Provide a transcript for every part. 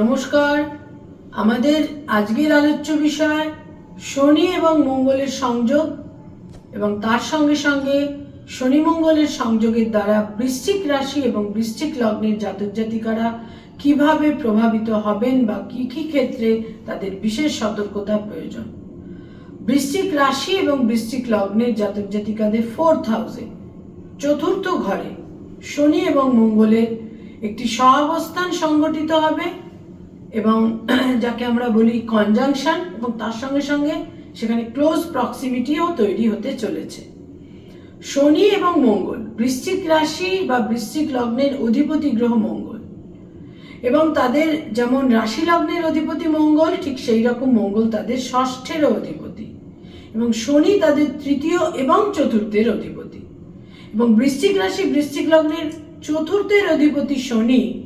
নমস্কার। আমাদের আজকের আলোচ্য বিষয় শনি এবং মঙ্গলের সংযোগ এবং তার সঙ্গে সঙ্গে শনি মঙ্গলের সংযোগের দ্বারা বৃশ্চিক রাশি এবং বৃশ্চিক লগ্নের জাতক জাতিকারা কীভাবে প্রভাবিত হবেন বা কি কি ক্ষেত্রে তাদের বিশেষ সতর্কতা প্রয়োজন। বৃশ্চিক রাশি এবং বৃশ্চিক লগ্নের জাতক জাতিকাদের ফোর্থ হাউসে, চতুর্থ ঘরে শনি এবং মঙ্গলের একটি সহাবস্থান সংগঠিত হবে। এবং যাকে আমরা বলি কনজাংশন এবং তার সঙ্গে সঙ্গে সেখানে ক্লোজ প্রক্সিমিটিও তৈরি হতে চলেছে। শনি এবং মঙ্গল, বৃশ্চিক রাশি বা বৃশ্চিক লগ্নের অধিপতি গ্রহ মঙ্গল এবং তাদের যেমন রাশি লগ্নের অধিপতি মঙ্গল, ঠিক সেই রকম মঙ্গল তাদের ষষ্ঠেরও অধিপতি এবং শনি তাদের তৃতীয় এবং চতুর্থের অধিপতি এবং বৃশ্চিক রাশি, বৃশ্চিক লগ্নের চতুর্থের অধিপতি শনি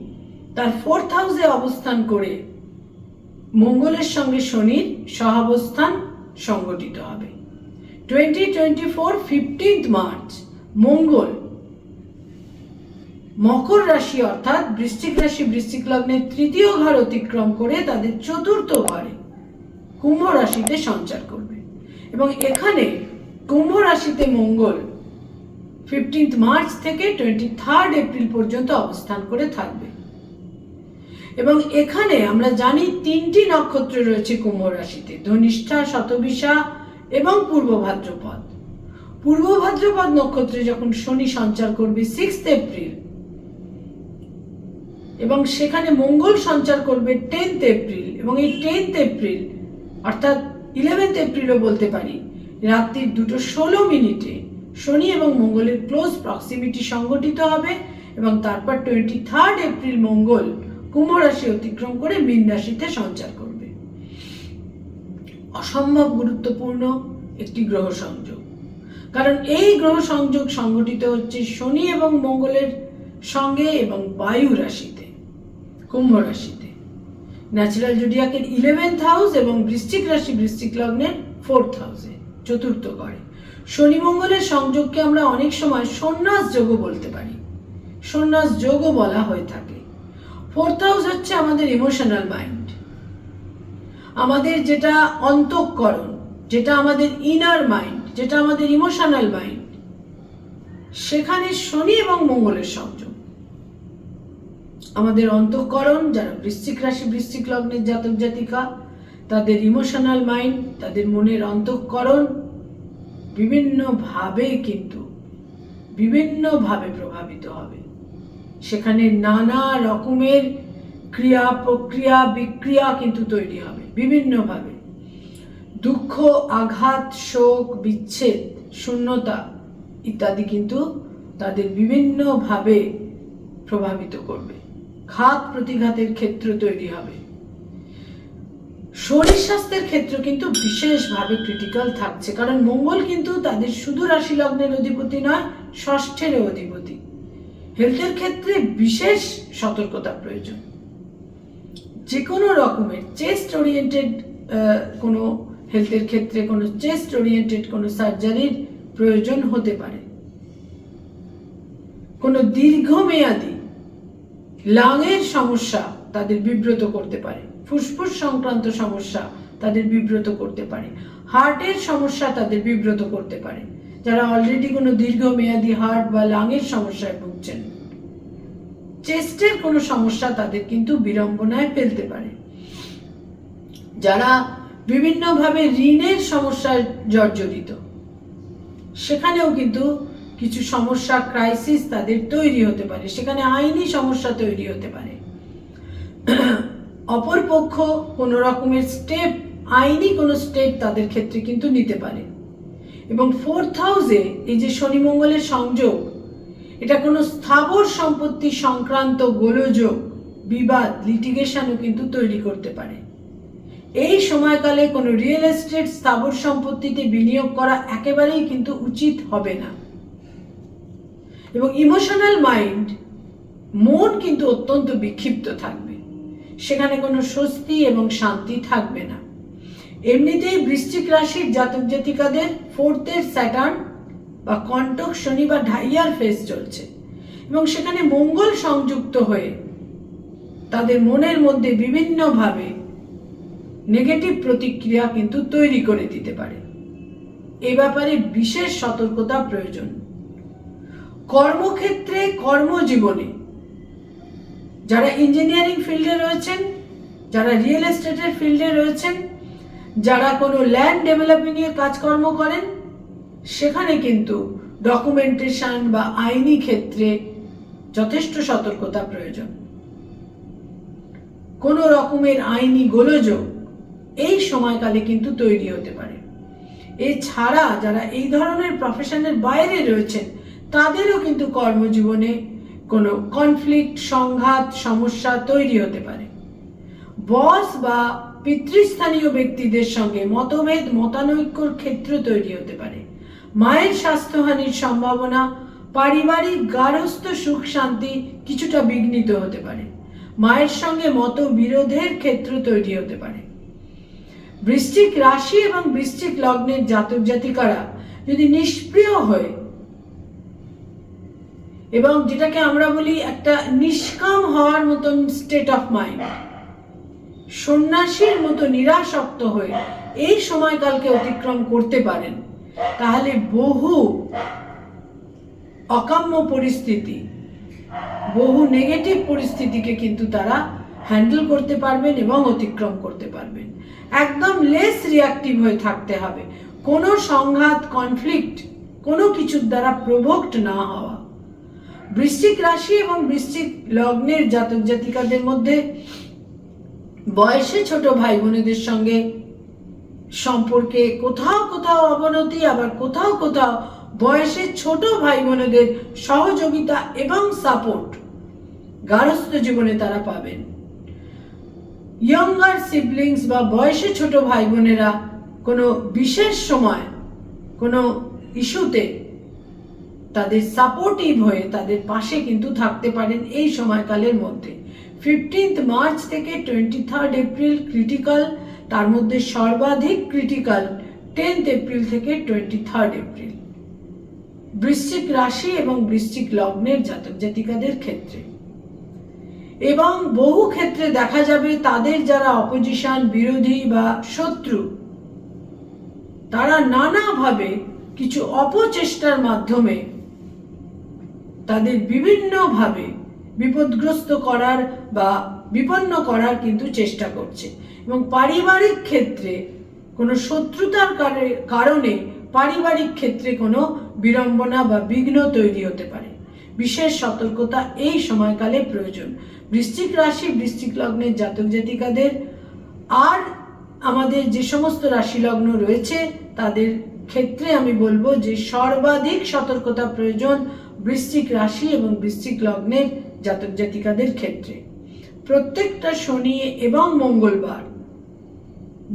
তার ফোর্থ হাউসে অবস্থান করে মঙ্গলের সঙ্গে শনির সহাবস্থান সংগঠিত হবে। Twenty twenty four fifteenth March মঙ্গল, মকর রাশি অর্থাৎ বৃশ্চিক রাশি, বৃশ্চিক লগ্নের তৃতীয় ঘর অতিক্রম করে তাদের চতুর্থ ঘরে কুম্ভ রাশিতে সঞ্চার করবে। এবং এখানে কুম্ভ রাশিতে মঙ্গল ফিফটিন্থ মার্চ থেকে টোয়েন্টি থার্ড এপ্রিল পর্যন্ত অবস্থান করে থাকবে। এবং এখানে আমরা জানি তিনটি নক্ষত্র রয়েছে কুম্ভ রাশিতে, ধনিষ্ঠা, শতবিশা এবং পূর্ব ভাদ্রপদ পূর্ব ভাদ্রপদ নক্ষত্রে যখন শনি সঞ্চার করবে সিক্সথ এপ্রিল এবং সেখানে মঙ্গল সঞ্চার করবে টেন্থ এপ্রিল এবং এই টেন্থ এপ্রিল অর্থাৎ ইলেভেন্থ এপ্রিলও বলতে পারি, রাত্রির দুটো ষোলো মিনিটে শনি এবং মঙ্গলের ক্লোজ প্রক্সিমিটি সংগঠিত হবে এবং তারপর টোয়েন্টি থার্ড এপ্রিল মঙ্গল কুম্ভ অতিক্রম করে মীন রাশিতে সঞ্চার করবে। অসম্ভব গুরুত্বপূর্ণ একটি গ্রহ সংযোগ। কারণ এই গ্রহ সংযোগ সংগঠিত হচ্ছে শনি এবং মঙ্গলের সঙ্গে এবং বায়ু রাশিতে, কুম্ভ রাশিতে। ন্যাচারাল জুডিয়াকের ইলেভেন্থ হাউস এবং বৃশ্চিক রাশি বৃশ্চিক লগ্নের ফোর্থ হাউসে চতুর্থ ঘরে। শনি মঙ্গলের সংযোগকে আমরা অনেক সময় সন্ন্যাস যোগও বলতে পারি। সন্ন্যাস যোগও বলা হয়ে থাকে। ফোর্থ হাউস হচ্ছে আমাদের ইমোশনাল মাইন্ড আমাদের যেটা অন্তঃকরণ, যেটা আমাদের ইনার মাইন্ড যেটা আমাদের ইমোশনাল মাইন্ড সেখানে শনি এবং মঙ্গলের সংযোগ। আমাদের অন্তঃকরণ, যারা বৃশ্চিক রাশি, বৃশ্চিক লগ্নের জাতক, জাতিকা, তাদের ইমোশনাল মাইন্ড তাদের মনের অন্তঃকরণ বিভিন্নভাবে কিন্তু, বিভিন্নভাবে প্রভাবিত হবে। সেখানে নানা রকমের ক্রিয়া, প্রক্রিয়া, বিক্রিয়া কিন্তু তৈরি হবে, বিভিন্নভাবে। দুঃখ, আঘাত, শোক, বিচ্ছেদ, শূন্যতা ইত্যাদি কিন্তু তাদের বিভিন্নভাবে প্রভাবিত করবে। ঘাত প্রতিঘাতের ক্ষেত্র তৈরি হবে। শরীর স্বাস্থ্যের ক্ষেত্র কিন্তু বিশেষভাবে ক্রিটিক্যাল থাকছে, কারণ মঙ্গল কিন্তু তাদের শুধু রাশি লগ্নের অধিপতি নয় ষষ্ঠের অধিপতি। হেলথের ক্ষেত্রে বিশেষ সতর্কতা প্রয়োজন। যে কোনো রকমের চেস্ট ওরিয়েন্টেড কোনো হেলথের ক্ষেত্রে কোনো চেস্ট ওরিয়েন্টেড কোনো সার্জারির প্রয়োজন হতে পারে। কোনো দীর্ঘমেয়াদী লাঙের সমস্যা তাদের বিব্রত করতে পারে। ফুসফুস সংক্রান্ত সমস্যা তাদের বিব্রত করতে পারে। হার্টের সমস্যা তাদের বিব্রত করতে পারে। যারা অলরেডি কোনো দীর্ঘমেয়াদী হার্ট বা লাঙের সমস্যায় ভুগছেন। চেস্টের কোনো সমস্যা তাদের কিন্তু বিড়ম্বনায় ফেলতে পারে। যারা বিভিন্নভাবে ঋণের সমস্যায় জর্জরিত, সেখানেও কিন্তু কিছু সমস্যা ক্রাইসিস তাদের তৈরি হতে পারে। সেখানে আইনি সমস্যা তৈরি হতে পারে। অপরপক্ষ কোনো রকমের স্টেপ আইনি কোনো স্টেপ তাদের ক্ষেত্রে কিন্তু নিতে পারে। এবং ফোর্থ হাউসে এই যে শনি মঙ্গলের সংযোগ, এটা কোনো স্থাবর সম্পত্তি সংক্রান্ত গোলযোগ বিবাদ লিটিগেশনও কিন্তু তৈরি করতে পারে। এই সময়কালে কোনো রিয়েল এস্টেট স্থাবর সম্পত্তিতে বিনিয়োগ করা একেবারেই কিন্তু উচিত হবে না। এবং ইমোশনাল মাইন্ড মন কিন্তু অত্যন্ত বিক্ষিপ্ত থাকবে। সেখানে কোনো স্বস্তি এবং শান্তি থাকবে না। এমনিতেই বৃশ্চিক রাশির জাতক জাতিকাদের ফোর্থের স্যাটার্ন বা কণ্টক শনি বা ঢাইয়ার ফেস চলছে। এবং সেখানে মঙ্গল সংযুক্ত হয়ে তাদের মনের মধ্যে বিভিন্নভাবে নেগেটিভ প্রতিক্রিয়া কিন্তু তৈরি করে দিতে পারে। এ ব্যাপারে বিশেষ সতর্কতা প্রয়োজন। কর্মক্ষেত্রে কর্মজীবনে যারা ইঞ্জিনিয়ারিং ফিল্ডে রয়েছেন, যারা রিয়েল এস্টেটের ফিল্ডে রয়েছেন যারা কোনো ল্যান্ড ডেভেলপিং এর কাজকর্ম করেন, সেখানে কিন্তু ডকুমেন্টেশন বা আইনি ক্ষেত্রে যথেষ্ট সতর্কতা প্রয়োজন। কোনো রকমের আইনি গোলযোগ এই সময়কালে কিন্তু তৈরি হতে পারে। এছাড়া যারা এই ধরনের প্রফেশনের বাইরে রয়েছেন, তাদেরও কিন্তু কর্মজীবনে কোনো কনফ্লিক্ট সংঘাত, সমস্যা তৈরি হতে পারে। বস বা পিতৃস্থানীয় ব্যক্তিদের সঙ্গে মতভেদ, মতানৈক্যর ক্ষেত্র তৈরি হতে পারে। মায়ের স্বাস্থ্যহানির সম্ভাবনা, পারিবারিক গারস্থ সুখ শান্তি কিছুটা বিঘ্নিত হতে পারে। মায়ের সঙ্গে মতবিরোধের ক্ষেত্র তৈরি হতে পারে। বৃশ্চিক রাশি এবং বৃশ্চিক লগ্নের জাতক জাতিকারা যদি নিষ্প্রিয় হয়ে এবং যেটাকে আমরা বলি একটা নিষ্কাম হওয়ার মতন স্টেট অফ মাইন্ড সন্ন্যাসীর মতো নিরাসক্ত হয়ে এই সময়কালকে অতিক্রম করতে পারেন। তাহলে বহু অকাম্য পরিস্থিতি, বহু নেগেটিভ পরিস্থিতিকে কিন্তু তারা হ্যান্ডেল করতে পারবেন এবং অতিক্রম করতে পারবেন। একদম লেস রিয়াক্টিভ হয়ে থাকতে হবে। কোনো সংঘাত কনফ্লিক্ট কোনো কিছুর দ্বারা প্রভোক্ট না হওয়া। বৃশ্চিক রাশি এবং বৃশ্চিক লগ্নের জাতক জাতিকাদের মধ্যে বয়সে ছোট ভাই বোনেদের সঙ্গে সম্পর্কে কোথাও কোথাও অবনতি, আবার কোথাও কোথাও বয়সে ছোট ভাই বোনেদের সহযোগিতা এবং সাপোর্ট গারস্থ জীবনে তারা পাবেন। ইয়ঙ্গার সিবলিংস বা বয়সে ছোট ভাই বোনেরা কোনো বিশেষ সময়, কোনো ইস্যুতে তাদের সাপোর্টিভ হয়ে তাদের পাশে কিন্তু থাকতে পারেন এই সময়কালের মধ্যে। ফিফটিন্থ মার্চ থেকে টোয়েন্টি থার্ড এপ্রিল ক্রিটিক্যাল তার মধ্যে সর্বাধিক ক্রিটিক্যাল টেন্থ এপ্রিল থেকে টোয়েন্টি থার্ড এপ্রিল বৃশ্চিক রাশি এবং বৃশ্চিক লগ্নের জাতক জাতিকাদের ক্ষেত্রে। এবং বহু ক্ষেত্রে দেখা যাবে তাদের যারা অপোজিশন বিরোধী বা শত্রু, তারা নানাভাবে কিছু অপচেষ্টার মাধ্যমে তাদের বিভিন্নভাবে বিপদগ্রস্ত করার বা বিপন্ন করার কিন্তু চেষ্টা করছে। এবং পারিবারিক ক্ষেত্রে কোনো শত্রুতার কারণে পারিবারিক ক্ষেত্রে কোনো বিড়ম্বনা বা বিঘ্ন তৈরি হতে পারে। বিশেষ সতর্কতা এই সময়কালে প্রয়োজন। বৃশ্চিক রাশি, বৃশ্চিক লগ্নের জাতক জাতিকাদের আর আমাদের যে সমস্ত রাশি লগ্ন রয়েছে, তাদের ক্ষেত্রে আমি বলব যে সর্বাধিক সতর্কতা প্রয়োজন বৃশ্চিক রাশি এবং বৃশ্চিক লগ্নের জাতক জাতিকাদের ক্ষেত্রে। প্রত্যেকটা শনি এবং মঙ্গলবার,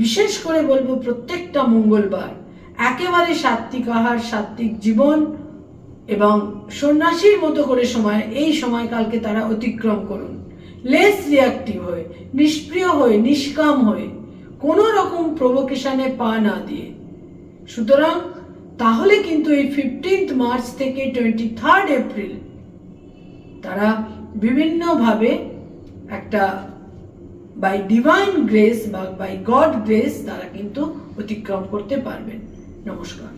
বিশেষ করে বলব প্রত্যেকটা মঙ্গলবার, একেবারে সাত্বিক আহার, সাত্বিক জীবন এবং সন্ন্যাসীর মতো করে সময়, এই সময়কালকে তারা অতিক্রম করুন। লেস রিয়াক্টিভ হয়ে, নিষ্প্রিয় হয়ে, নিষ্কাম হয়ে, কোনো রকম প্রভোকেশনে পা না দিয়ে। সুতরাং তাহলে কিন্তু এই ফিফটিন্থ মার্চ থেকে টোয়েন্টি থার্ড এপ্রিল তারা বিভিন্নভাবে একটা বাই ডিভাইন গ্রেস বা বাই গড গ্রেস তারা কিন্তু অতিক্রম করতে পারবেন। নমস্কার।